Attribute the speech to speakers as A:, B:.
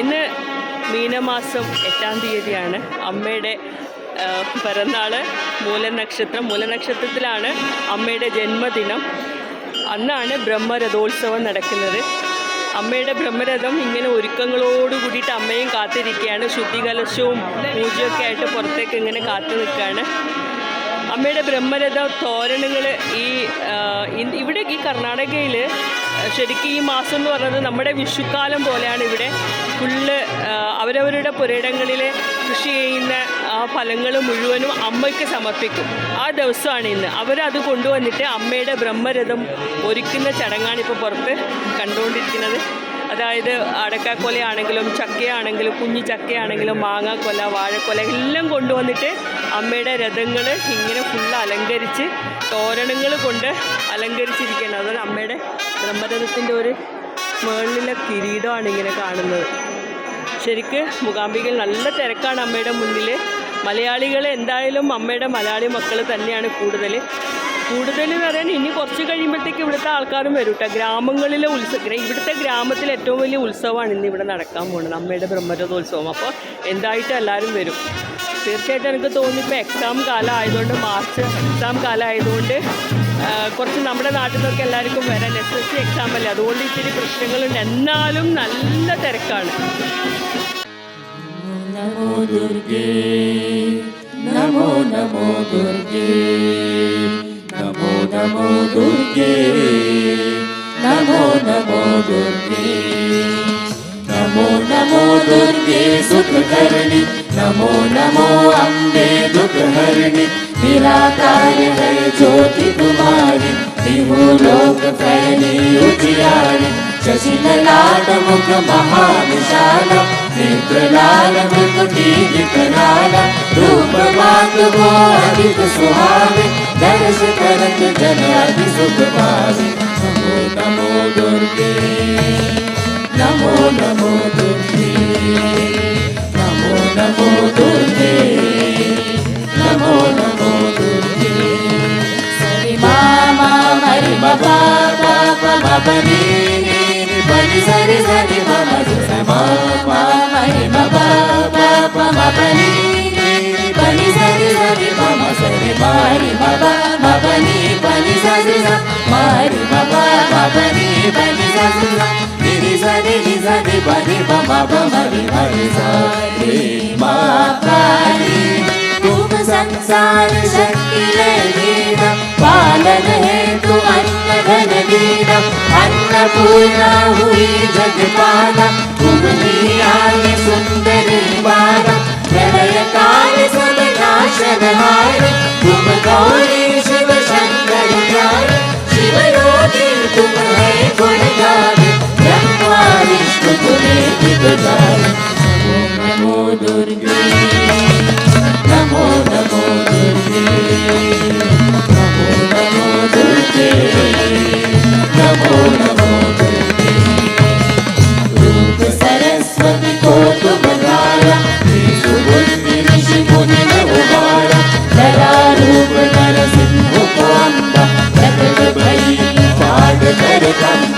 A: ഇന്ന് മീനമാസം എട്ടാം തീയതിയാണ്. അമ്മയുടെ പിറന്നാൾ മൂലനക്ഷത്രം. മൂലനക്ഷത്രത്തിലാണ് അമ്മയുടെ ജന്മദിനം. അന്നാണ് ബ്രഹ്മരഥോത്സവം നടക്കുന്നത്. അമ്മയുടെ ബ്രഹ്മരഥം ഇങ്ങനെ ഒരുക്കങ്ങളോട് കൂടിയിട്ട് അമ്മയും കാത്തിരിക്കുകയാണ്. ശുദ്ധികലശവും പൂജയൊക്കെ ആയിട്ട് പുറത്തേക്ക് ഇങ്ങനെ കാത്തു നിൽക്കുകയാണ്. അമ്മയുടെ ബ്രഹ്മരഥ തോരണങ്ങൾ ഈ ഇവിടെ ഈ കർണാടകയിൽ ശരിക്കും ഈ മാസം എന്ന് പറയുന്നത് നമ്മുടെ വിഷുക്കാലം പോലെയാണ് ഇവിടെ. ഫുള്ള് അവരവരുടെ പുരയിടങ്ങളിൽ കൃഷി ചെയ്യുന്ന ആ ഫലങ്ങൾ മുഴുവനും അമ്മയ്ക്ക് സമർപ്പിക്കും. ആ ദിവസമാണ് ഇന്ന്. അവരത് കൊണ്ടുവന്നിട്ട് അമ്മയുടെ ബ്രഹ്മരഥം ഒരുക്കുന്ന ചടങ്ങാണ് ഇപ്പോൾ പുറത്ത് കണ്ടുകൊണ്ടിരിക്കുന്നത്. അതായത് അടക്കാക്കൊലയാണെങ്കിലും ചക്കയാണെങ്കിലും കുഞ്ഞു ചക്കയാണെങ്കിലും മാങ്ങാക്കൊല വാഴക്കൊല എല്ലാം കൊണ്ടുവന്നിട്ട് അമ്മയുടെ രഥങ്ങൾ ഇങ്ങനെ ഫുള്ള് അലങ്കരിച്ച് തോരണങ്ങൾ കൊണ്ട് അലങ്കരിച്ചിരിക്കുകയാണ്. അതൊരു അമ്മയുടെ ബ്രഹ്മരഥത്തിന്റെ ഒരു മുകളിലെ കിരീടമാണ് ഇങ്ങനെ കാണുന്നത്. ശരിക്ക് മൂകാംബികയിൽ നല്ല തിരക്കാണ് അമ്മയുടെ മുന്നിൽ മലയാളികൾ എന്തായാലും അമ്മയുടെ മലയാളി മക്കൾ തന്നെയാണ് കൂടുതൽ കൂടുതൽ എന്ന് പറയാൻ ഇനി കുറച്ച് കഴിയുമ്പോഴത്തേക്ക് ഇവിടുത്തെ ആൾക്കാരും വരും കേട്ടോ ഗ്രാമങ്ങളിലെ ഉത്സവം ഇവിടുത്തെ ഗ്രാമത്തിലെ ഏറ്റവും വലിയ ഉത്സവമാണ് ഇന്ന് ഇവിടെ നടക്കാൻ പോകുന്നത്. അമ്മയുടെ ബ്രഹ്മരഥോത്സവം. അപ്പോൾ എന്തായിട്ടും എല്ലാവരും വരും. തീർച്ചയായിട്ടും എനിക്ക് തോന്നി ഇപ്പോൾ എക്സാം കാലം ആയതുകൊണ്ട് മാർച്ച് എക്സാം കാലം ആയതുകൊണ്ട് കുറച്ച് നമ്മുടെ നാട്ടിൽ നിന്നൊക്കെ എല്ലാവർക്കും വരാൻ എസ് എസ് സി എക്സാം അല്ലേ? അതുകൊണ്ട് ഇത്തിരി പ്രശ്നങ്ങളുണ്ട്. എന്നാലും നല്ല തിരക്കാണ്.
B: दुर्गे। नमो नमो दुर्गे। नमो नमो दुर्गे। नमो नमो दुर्गे। नमो नमो दुर्गे सुखकर्णि नमो नमो अम्बे दुख दुःखहरिणि निराकार्य है ज्योति कुमारी। लोक फैली उचियारी शशिललाट मुख महाविशालम्। नेत्र लाल मृगटी विकराल रूप मात वो अधिक सुहावे, दर्श करत जन दुर्गे, नमो नमो दुर्गे, नमो नमो दुर्गे, नमो नमो दुर्गे। सरि मामा बाबा बाबा मम। sare ma ri ma ba ma ba ni ba ni za ri za ma ri ma ba ma ba ni ba ni za ri za ni ri za ni ri za ni ba ni ba ma ba ma ri ma ri za ri ma ba ri तुम संसार शक्ति लगीना पालन है तू अन्न धन दीना अन्नपूर्णा हुई जगपाला African